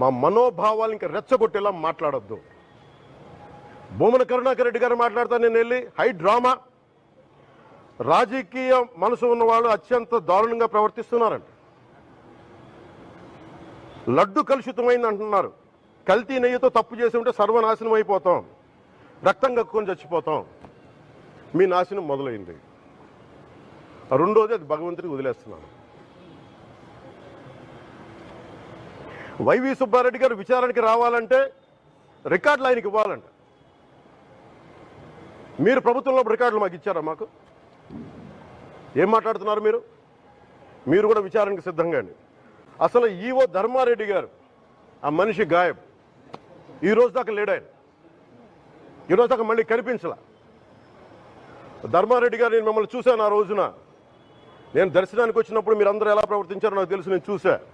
మా మనోభావాలు ఇంకా రెచ్చగొట్టేలా మాట్లాడొద్దు. భూమన కరుణాకర్ రెడ్డి గారు మాట్లాడతా నేను వెళ్ళి హై డ్రామా. రాజకీయ మనసు ఉన్న వాళ్ళు అత్యంత దారుణంగా ప్రవర్తిస్తున్నారంట. లడ్డు కలుషితమైంది అంటున్నారు. కల్తీ నెయ్యితో తప్పు చేసి ఉంటే సర్వనాశనం అయిపోతాం. రక్తం కక్కుని చచ్చిపోతాం. మీ నాశనం మొదలైంది. రెండోది అది భగవంతుడికి వదిలేస్తున్నాను. వైవి సుబ్బారెడ్డి గారు విచారణకి రావాలంటే రికార్డులు ఆయనకి ఇవ్వాలంట. మీరు ప్రభుత్వంలో రికార్డులు మాకు ఇచ్చారా మాకు? ఏం మాట్లాడుతున్నారు మీరు? మీరు కూడా విచారణకు సిద్ధంగా అండి. అసలు ఈవో ధర్మారెడ్డి గారు ఆ మనిషి గాయం ఈ రోజు దాకా లేడు ఆయన. ఈ రోజు దాకా మళ్ళీ కనిపించలా. ధర్మారెడ్డి గారు నేను మిమ్మల్ని చూశాను ఆ రోజున. నేను దర్శనానికి వచ్చినప్పుడు మీరు అందరూ ఎలా ప్రవర్తించారో నాకు తెలుసు నేను చూశాను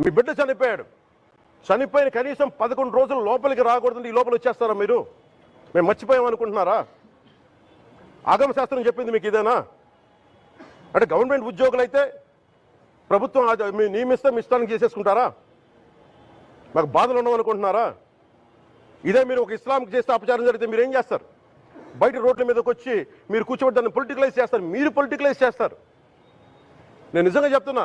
మీ బిడ్డ చనిపోయాడు. చనిపోయిన కనీసం పదకొండు రోజులు లోపలికి రాకూడదండి ఈ లోపల వచ్చేస్తారా మీరు? మేము మర్చిపోయాం అనుకుంటున్నారా? ఆగమ శాస్త్రం చెప్పింది మీకు ఇదేనా? అంటే గవర్నమెంట్ ఉద్యోగులు అయితే ప్రభుత్వం అది మీ నియమిస్తే మీ ఇష్టానికి చేసేసుకుంటారా? మాకు బాధలు ఉండవనుకుంటున్నారా ఇదే మీరు ఒక ఇస్లాంకి చేస్తే అపచారం జరిగితే మీరు ఏం చేస్తారు? బయట రోడ్ల మీదకి వచ్చి మీరు కూర్చోబెట్టి దాన్ని పొలిటికలైజ్ చేస్తారు. మీరు పొలిటికలైజ్ చేస్తారు. నేను నిజంగా చెప్తున్నా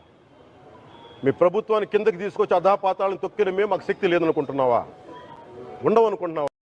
మీ ప్రభుత్వాన్ని కిందకి తీసుకొచ్చి అధాపాతాలను తొక్కిన మేము మాకు శక్తి లేదనుకుంటున్నావా? ఉండవనుకుంటున్నావా?